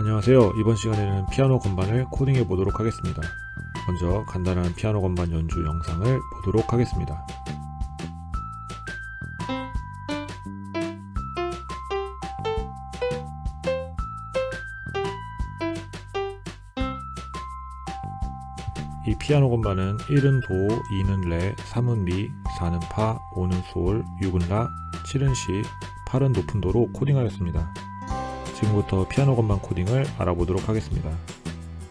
안녕하세요. 이번 시간에는 피아노 건반을 코딩해 보도록 하겠습니다. 먼저 간단한 피아노 건반 연주 영상을 보도록 하겠습니다. 이 피아노 건반은 1은 도, 2는 레, 3은 미, 4는 파, 5는 솔, 6은 라, 7은 시, 8은 높은 도로 코딩하였습니다. 지금부터 피아노 건반 코딩을 알아보도록 하겠습니다.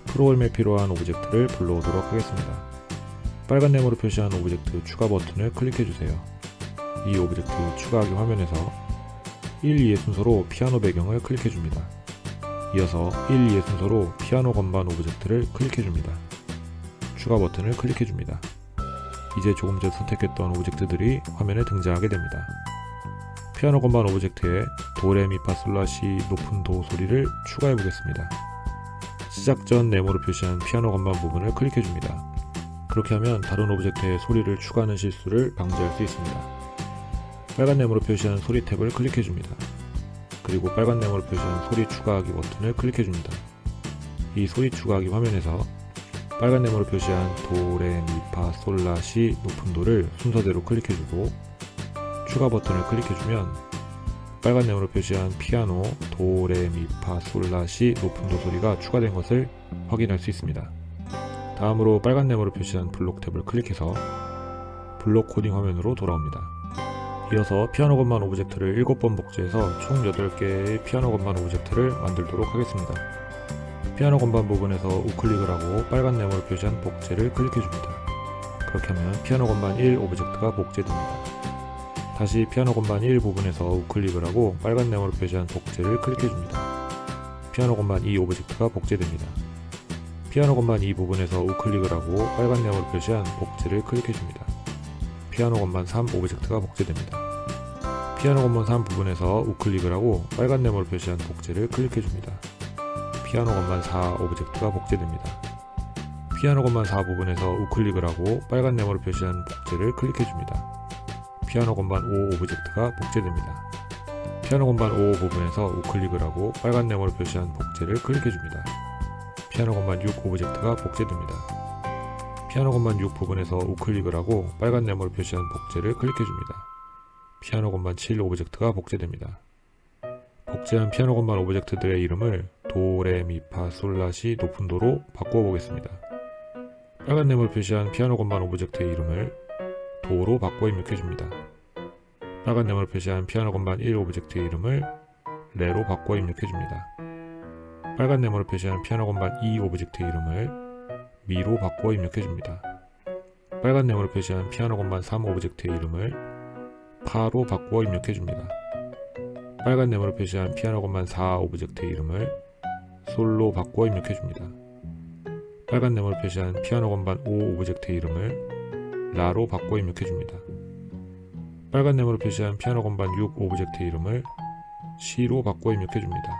프로그램에 필요한 오브젝트를 불러오도록 하겠습니다. 빨간 네모로 표시한 오브젝트 추가 버튼을 클릭해주세요. 이 오브젝트 추가하기 화면에서 1, 2의 순서로 피아노 배경을 클릭해줍니다. 이어서 1, 2의 순서로 피아노 건반 오브젝트를 클릭해줍니다. 추가 버튼을 클릭해줍니다. 이제 조금 전 선택했던 오브젝트들이 화면에 등장하게 됩니다. 피아노 건반 오브젝트에 도레미파솔라시 높은 도 소리를 추가해 보겠습니다. 시작 전 네모로 표시한 피아노 건반 부분을 클릭해 줍니다. 그렇게 하면 다른 오브젝트에 소리를 추가하는 실수를 방지할 수 있습니다. 빨간 네모로 표시한 소리 탭을 클릭해 줍니다. 그리고 빨간 네모로 표시한 소리 추가하기 버튼을 클릭해 줍니다. 이 소리 추가하기 화면에서 빨간 네모로 표시한 도레미파솔라시 높은 도를 순서대로 클릭해 주고 추가 버튼을 클릭해주면 빨간 네모로 표시한 피아노 도레미파솔라시 높은 도 소리가 추가된 것을 확인할 수 있습니다. 다음으로 빨간 네모로 표시한 블록 탭을 클릭해서 블록 코딩 화면으로 돌아옵니다. 이어서 피아노 건반 오브젝트를 7번 복제해서 총 8개의 피아노 건반 오브젝트를 만들도록 하겠습니다. 피아노 건반 부분에서 우클릭을 하고 빨간 네모로 표시한 복제를 클릭해줍니다. 그렇게 하면 피아노 건반 1 오브젝트가 복제됩니다. 다시 피아노 건반 1 부분에서 우클릭을 하고 빨간 네모로 표시한 복제를 클릭해줍니다. 피아노 건반 2 오브젝트가 복제됩니다. 피아노 건반 2 부분에서 우클릭을 하고 빨간 네모로 표시한 복제를 클릭해줍니다. 피아노 건반 3 오브젝트가 복제됩니다. 피아노 건반 3 부분에서 우클릭을 하고 빨간 네모로 표시한 복제를 클릭해줍니다. 피아노 건반 4 오브젝트가 복제됩니다. 피아노 건반 4 부분에서 우클릭을 하고 빨간 네모로 표시한 복제를 클릭해줍니다. 피아노 건반 5 오브젝트가 복제됩니다. 피아노 건반 5 부분에서 우클릭을 하고 빨간 네모를 표시한 복제를 클릭해줍니다. 피아노 건반 6 오브젝트가 복제됩니다. 피아노 건반 6 부분에서 우클릭을 하고 빨간 네모를 표시한 복제를 클릭해줍니다. 피아노 건반 7 오브젝트가 복제됩니다. 복제한 피아노 건반 오브젝트들의 이름을 도, 레, 미, 파, 솔, 라시 높은 도로 바꾸어 보겠습니다. 빨간 네모를 표시한 피아노 건반 오브젝트의 이름을 도로 바꿔 입력해줍니다. 빨간 네모를 표시한 피아노 건반 1 오브젝트의 이름을 레로 바꿔 입력해줍니다. 빨간 네모를 표시한 피아노 건반 2 오브젝트의 이름을 미로 바꿔 입력해줍니다. 빨간 네모를 표시한 피아노 건반 3 오브젝트의 이름을 파로 바꾸어 입력해줍니다. 빨간 네모를 표시한 피아노 건반 4 오브젝트의 이름을 솔로 바꾸어 입력해줍니다. 빨간 네모를 표시한 피아노 건반 5 오브젝트의 이름을 라로 바꿔 입력해줍니다. 빨간 네모로 표시한 피아노 건반 6 오브젝트의 이름을 C로 바꿔 입력해줍니다.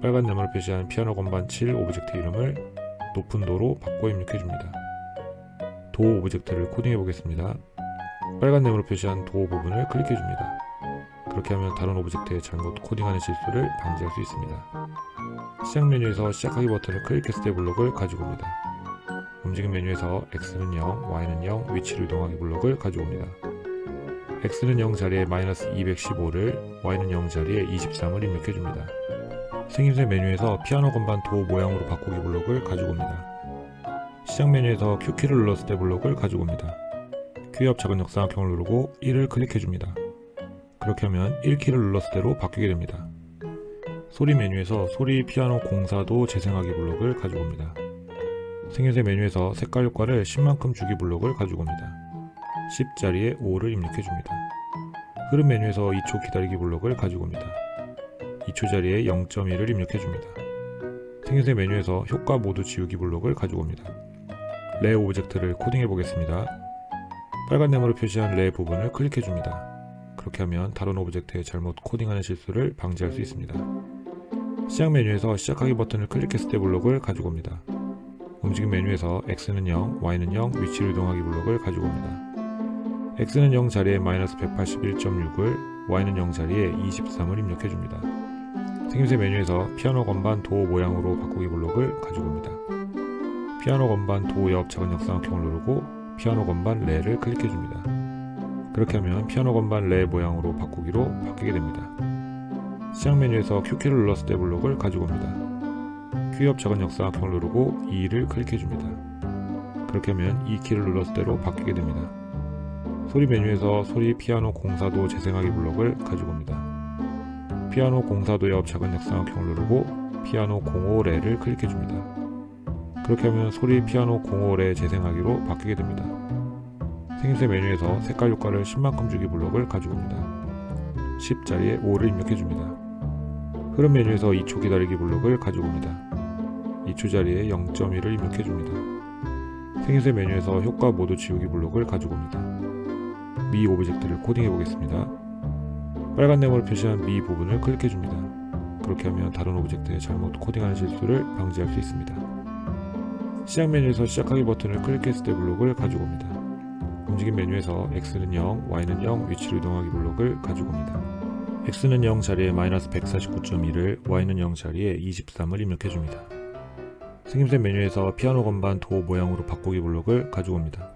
빨간 네모로 표시한 피아노 건반 7 오브젝트 이름을 높은 도로 바꿔 입력해줍니다. 도 오브젝트를 코딩해 보겠습니다. 빨간 네모로 표시한 도 부분을 클릭해줍니다. 그렇게 하면 다른 오브젝트에 잘못 코딩하는 실수를 방지할 수 있습니다. 시작 메뉴에서 시작하기 버튼을 클릭했을 때 블록을 가지고 옵니다. 움직임 메뉴에서 X는 0, Y는 0, 위치를 이동하기 블록을 가지고 옵니다. X는 0 자리에 마이너스 215를, Y는 0 자리에 23을 입력해줍니다. 생김새 메뉴에서 피아노 건반 도 모양으로 바꾸기 블록을 가지고 옵니다. 시작 메뉴에서 Q키를 눌렀을 때 블록을 가지고 옵니다. Q 옆 작은 역삼각형을 누르고 1을 클릭해줍니다. 그렇게 하면 1키를 눌렀을 때로 바뀌게 됩니다. 소리 메뉴에서 소리 피아노 공사도 재생하기 블록을 가지고 옵니다. 생김새 메뉴에서 색깔 효과를 10만큼 주기 블록을 가지고 옵니다. 10 자리에 5를 입력해 줍니다. 흐름 메뉴에서 2초 기다리기 블록을 가지고 옵니다. 2초 자리에 0.1을 입력해 줍니다. 생김새 메뉴에서 효과 모두 지우기 블록을 가지고 옵니다. 레 오브젝트를 코딩해 보겠습니다. 빨간 네모로 표시한 레 부분을 클릭해 줍니다. 그렇게 하면 다른 오브젝트에 잘못 코딩하는 실수를 방지할 수 있습니다. 시작 메뉴에서 시작하기 버튼을 클릭했을 때 블록을 가지고 옵니다. 움직임 메뉴에서 X는 0, Y는 0, 위치를 이동하기 블록을 가지고 옵니다. X는 0 자리에 마이너스 181.6을, Y는 0 자리에 23을 입력해줍니다. 생김새 메뉴에서 피아노 건반 도 모양으로 바꾸기 블록을 가지고 옵니다. 피아노 건반 도 옆 작은 역삼각형을 누르고 피아노 건반 레를 클릭해 줍니다. 그렇게 하면 피아노 건반 레 모양으로 바꾸기로 바뀌게 됩니다. 시작 메뉴에서 Q키를 눌렀을 때 블록을 가지고 옵니다. 옆 작은 역삼각형을 누르고 2를 클릭해 줍니다. 그렇게 하면 E 키를 눌렀을 때로 바뀌게 됩니다. 소리 메뉴에서 소리 피아노 공사도 재생하기 블록을 가지고 옵니다. 피아노 공사도 옆 작은 역삼각형을 누르고 피아노 05레를 클릭해 줍니다. 그렇게 하면 소리 피아노 05레 재생하기로 바뀌게 됩니다. 생김새 메뉴에서 색깔 효과를 10만큼 주기 블록을 가지고 옵니다. 10 자리에 5를 입력해 줍니다. 흐름 메뉴에서 2초 기다리기 블록을 가지고 옵니다. 2초 자리에 0.1을 입력해 줍니다. 생김새 메뉴에서 효과 모두 지우기 블록을 가지고 옵니다. 미 오브젝트를 코딩해 보겠습니다. 빨간 네모를 표시한 미 부분을 클릭해 줍니다. 그렇게 하면 다른 오브젝트에 잘못 코딩하는 실수를 방지할 수 있습니다. 시작 메뉴에서 시작하기 버튼을 클릭했을 때 블록을 가지고 옵니다. 움직임 메뉴에서 X는 0, Y는 0, 위치를 이동하기 블록을 가지고 옵니다. X는 0 자리에 마이너스 149.1을, Y는 0 자리에 23을 입력해 줍니다. 생김새 메뉴에서 피아노 건반 도 모양으로 바꾸기 블록을 가지고 옵니다.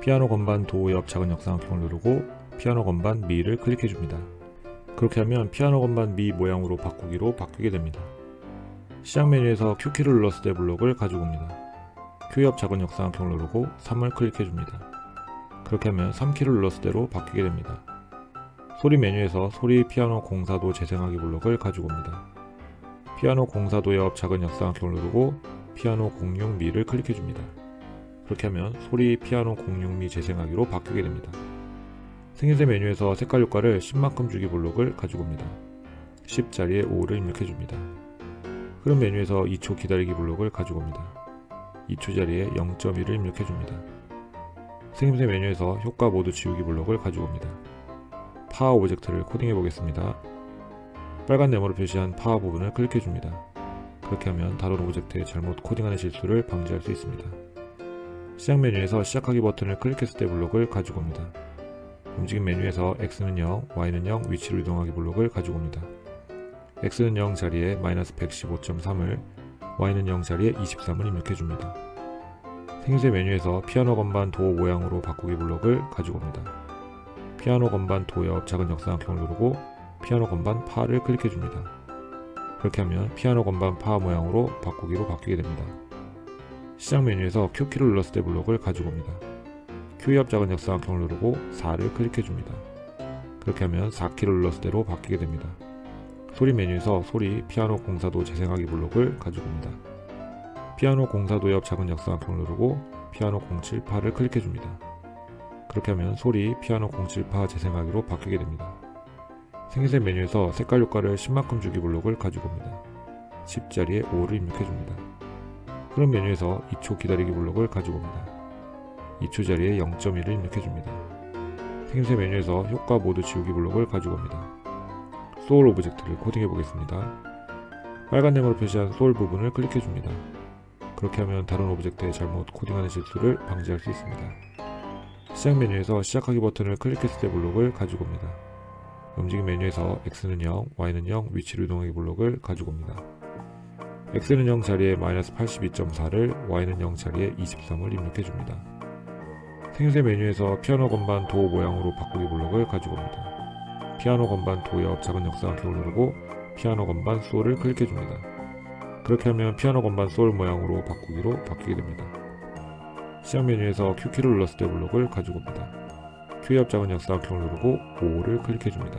피아노 건반 도옆 작은 역삼각형을 누르고 피아노 건반 미를 클릭해 줍니다. 그렇게 하면 피아노 건반 미 모양으로 바꾸기로 바뀌게 됩니다. 시작 메뉴에서 Q키를 눌렀을 때 블록을 가지고 옵니다. Q 옆 작은 역삼각형을 누르고 3을 클릭해 줍니다. 그렇게 하면 3키를 눌렀을 때로 바뀌게 됩니다. 소리 메뉴에서 소리 피아노 공사도 재생하기 블록을 가지고 옵니다. 피아노 공사도 옆 작은 역삼각형을 누르고 피아노 06미를 클릭해 줍니다. 그렇게 하면 소리 피아노 06미 재생하기로 바뀌게 됩니다. 생김새 메뉴에서 색깔 효과를 10만큼 주기 블록을 가지고 옵니다. 10 자리에 5를 입력해 줍니다. 흐름 메뉴에서 2초 기다리기 블록을 가지고 옵니다. 2초 자리에 0.1을 입력해 줍니다. 생김새 메뉴에서 효과 모두 지우기 블록을 가지고 옵니다. 파워 오브젝트를 코딩해 보겠습니다. 빨간 네모로 표시한 파워 부분을 클릭해 줍니다. 그렇게 하면 다른 오브젝트에 잘못 코딩하는 실수를 방지할 수 있습니다. 시작 메뉴에서 시작하기 버튼을 클릭했을 때 블록을 가지고 옵니다. 움직임 메뉴에서 X는 0, Y는 0, 위치로 이동하기 블록을 가지고 옵니다. X는 0 자리에 마이너스 115.3을, Y는 0 자리에 23을 입력해 줍니다. 생김새 메뉴에서 피아노 건반 도 모양으로 바꾸기 블록을 가지고 옵니다. 피아노 건반 도 옆 작은 역삼각형을 누르고 피아노 건반 파를 클릭해 줍니다. 그렇게 하면 피아노 건반 파 모양으로 바꾸기로 바뀌게 됩니다. 시작 메뉴에서 Q키를 눌렀을 때 블록을 가지고 옵니다. Q 옆 작은 역삼각형을 누르고 4를 클릭해 줍니다. 그렇게 하면 4키를 눌렀을 때로 바뀌게 됩니다. 소리 메뉴에서 소리 피아노 공사도 재생하기 블록을 가지고 옵니다. 피아노 공사도 옆 작은 역삼각형을 누르고 피아노 078을 클릭해 줍니다. 그렇게 하면 소리 피아노 078 재생하기로 바뀌게 됩니다. 생김새 메뉴에서 색깔 효과를 10만큼 주기 블록을 가지고 옵니다. 10 자리에 5를 입력해 줍니다. 흐름 메뉴에서 2초 기다리기 블록을 가지고 옵니다. 2초 자리에 0.1을 입력해 줍니다. 생김새 메뉴에서 효과 모두 지우기 블록을 가지고 옵니다. 소울 오브젝트를 코딩해 보겠습니다. 빨간 네모로 표시한 소울 부분을 클릭해 줍니다. 그렇게 하면 다른 오브젝트에 잘못 코딩하는 실수를 방지할 수 있습니다. 시작 메뉴에서 시작하기 버튼을 클릭했을 때 블록을 가지고 옵니다. 움직임 메뉴에서 X는 0, Y는 0, 위치로 이동하기 블록을 가지고 옵니다. X는 0 자리에 마이너스 82.4를, Y는 0 자리에 23을 입력해 줍니다. 생김새 메뉴에서 피아노 건반 도 모양으로 바꾸기 블록을 가지고 옵니다. 피아노 건반 도 옆 작은 역삼각형을 누르고 피아노 건반 소울을 클릭해 줍니다. 그렇게 하면 피아노 건반 소울 모양으로 바꾸기로 바뀌게 됩니다. 시작 메뉴에서 Q키를 눌렀을 때 블록을 가지고 옵니다. Q 옆 작은 역삼각형을 누르고 5를 클릭해 줍니다.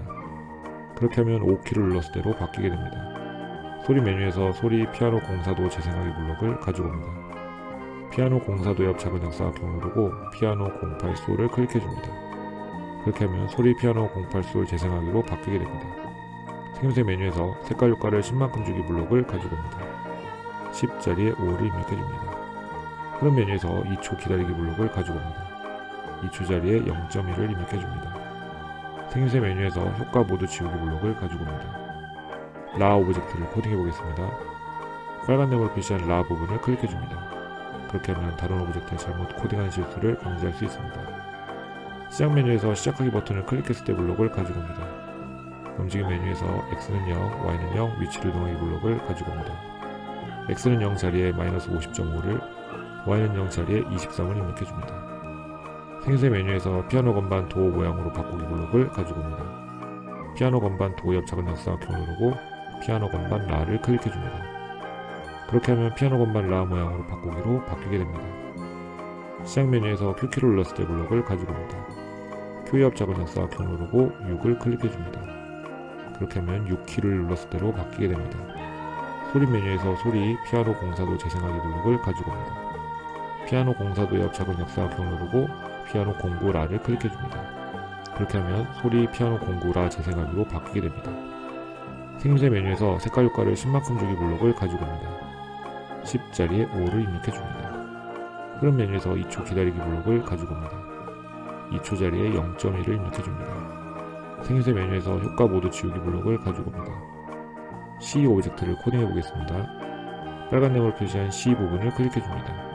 그렇게 하면 5키를 눌렀을 때로 바뀌게 됩니다. 소리 메뉴에서 소리 피아노 공사도 재생하기 블록을 가지고 옵니다. 피아노 공사도 옆 작은 역삼각형을 누르고 피아노 08 소를 클릭해 줍니다. 그렇게 하면 소리 피아노 08 소를 재생하기로 바뀌게 됩니다. 생김새 메뉴에서 색깔 효과를 10만큼 주기 블록을 가지고 옵니다. 10 자리에 5를 입력해 줍니다. 흐름 메뉴에서 2초 기다리기 블록을 가지고 옵니다. 2초 자리에 0.1을 입력해 줍니다. 생김새 메뉴에서 효과 모두 지우기 블록을 가지고 옵니다. 라 오브젝트를 코딩해 보겠습니다. 빨간 네모로 표시한 라 부분을 클릭해 줍니다. 그렇게 하면 다른 오브젝트에 잘못 코딩하는 실수를 방지할 수 있습니다. 시작 메뉴에서 시작하기 버튼을 클릭했을 때 블록을 가지고 옵니다. 움직임 메뉴에서 X는 0, Y는 0, 위치를 이동하기 블록을 가지고 옵니다. X는 0 자리에 마이너스 50.5를, Y는 0 자리에 23을 입력해줍니다. 생세 메뉴에서 피아노 건반 도 모양으로 바꾸기 블록을 가지고 옵니다. 피아노 건반 도옆 작은 역사각형 누르고 피아노 건반 라를 클릭해줍니다. 그렇게 하면 피아노 건반 라 모양으로 바꾸기로 바뀌게 됩니다. 시작 메뉴에서 Q키를 눌렀을 때 블록을 가지고 옵니다. Q 옆 작은 역사각형 누르고 6을 클릭해줍니다. 그렇게 하면 6키를 눌렀을 때로 바뀌게 됩니다. 소리 메뉴에서 소리 피아노 공사도 재생하기 블록을 가지고 옵니다. 피아노 공사도 옆 작은 역사각형 누르고 피아노 공구 라를 클릭해줍니다. 그렇게 하면 소리 피아노 공구 라 재생하기로 바뀌게 됩니다. 생김새 메뉴에서 색깔 효과를 10만큼 주기 블록을 가지고 옵니다. 10 자리에 5를 입력해줍니다. 흐름 메뉴에서 2초 기다리기 블록을 가지고 옵니다. 2초 자리에 0.1을 입력해줍니다. 생김새 메뉴에서 효과 모두 지우기 블록을 가지고 옵니다. C 오브젝트를 코딩해 보겠습니다. 빨간 네모를 표시한 C 부분을 클릭해줍니다.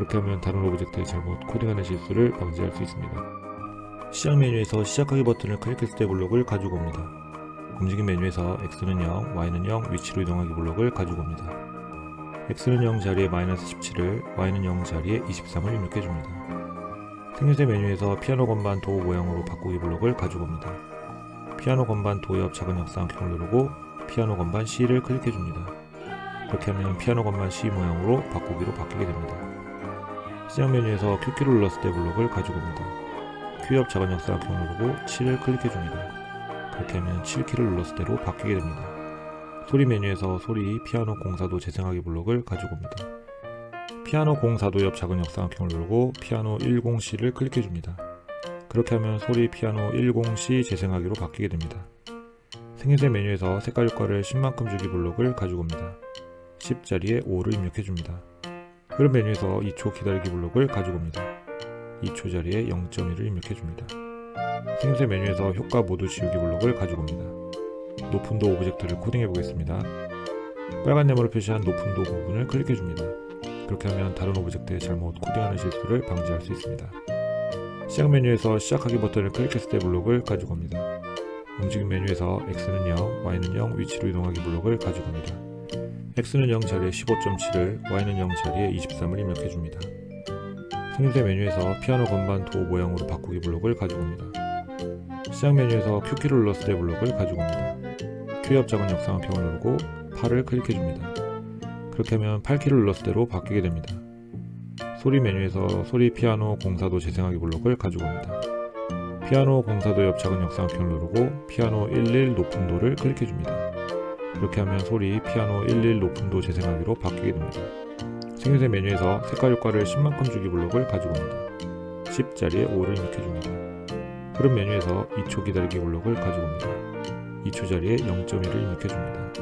그렇게 하면 다른 오브젝트의 잘못 코딩하는 실수를 방지할 수 있습니다. 시작 메뉴에서 시작하기 버튼을 클릭했을 때 블록을 가지고 옵니다. 움직임 메뉴에서 X는 0, Y는 0, 위치로 이동하기 블록을 가지고 옵니다. X는 0 자리에 마이너스 17을, Y는 0 자리에 23을 입력해줍니다. 생유제 메뉴에서 피아노 건반 도 모양으로 바꾸기 블록을 가지고 옵니다. 피아노 건반 도옆 작은 역사각형을 누르고 피아노 건반 C를 클릭해줍니다. 그렇게 하면 피아노 건반 C 모양으로 바꾸기로 바뀌게 됩니다. 시작 메뉴에서 Q키를 눌렀을 때 블록을 가지고 옵니다. Q 옆 작은 역사각형 누르고 7을 클릭해 줍니다. 그렇게 하면 7키를 눌렀을 때로 바뀌게 됩니다. 소리 메뉴에서 소리 피아노 공사도 재생하기 블록을 가지고 옵니다. 피아노 공사도 옆 작은 역사각형을 누르고 피아노 10C를 클릭해줍니다. 그렇게 하면 소리 피아노 10C 재생하기로 바뀌게 됩니다. 생일세 메뉴에서 색깔 효과를 10만큼 주기 블록을 가지고 옵니다. 10 자리에 5를 입력해줍니다. 흐름 메뉴에서 2초 기다리기 블록을 가지고 옵니다. 2초 자리에 0.1을 입력해 줍니다. 생세 메뉴에서 효과 모두 지우기 블록을 가지고 옵니다. 높은 도 오브젝트를 코딩해 보겠습니다. 빨간 네모를 표시한 높은 도 부분을 클릭해 줍니다. 그렇게 하면 다른 오브젝트의 잘못 코딩하는 실수를 방지할 수 있습니다. 시작 메뉴에서 시작하기 버튼을 클릭했을 때 블록을 가지고 옵니다. 움직임 메뉴에서 X는 0, Y는 0 위치로 이동하기 블록을 가지고 옵니다. X는 0 자리에 15.7을, Y는 0 자리에 23을 입력해 줍니다. 생김새 메뉴에서 피아노 건반 도 모양으로 바꾸기 블록을 가지고 옵니다. 시작 메뉴에서 Q키를 눌렀을 때 블록을 가지고 옵니다. Q 옆 작은 역삼각형을 누르고 8을 클릭해 줍니다. 그렇게 하면 8키를 눌렀을 때로 바뀌게 됩니다. 소리 메뉴에서 소리 피아노 공사도 재생하기 블록을 가지고 옵니다. 피아노 공사도 옆 작은 역삼각형을 누르고 피아노 11 높은 도를 클릭해 줍니다. 그렇게 하면 소리 피아노 11 높은 도 재생하기로 바뀌게 됩니다. 생유세 메뉴에서 색깔 효과를 10만큼 주기 블록을 가지고 옵니다. 10 자리에 5를 입력해줍니다. 흐름 메뉴에서 2초 기다리기 블록을 가지고 옵니다. 2초 자리에 0.1을 입력해줍니다.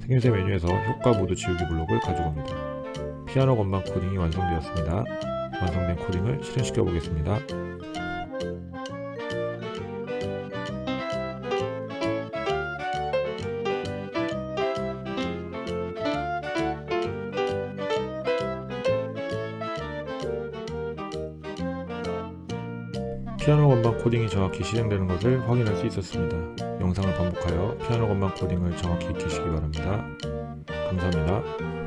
생김새 메뉴에서 효과 모두 지우기 블록을 가지고 옵니다. 피아노 건반 코딩이 완성되었습니다. 완성된 코딩을 실행시켜 보겠습니다. 피아노 건반 코딩이 정확히 실행되는 것을 확인할 수 있었습니다. 영상을 반복하여 피아노 건반 코딩을 정확히 익히시기 바랍니다. 감사합니다.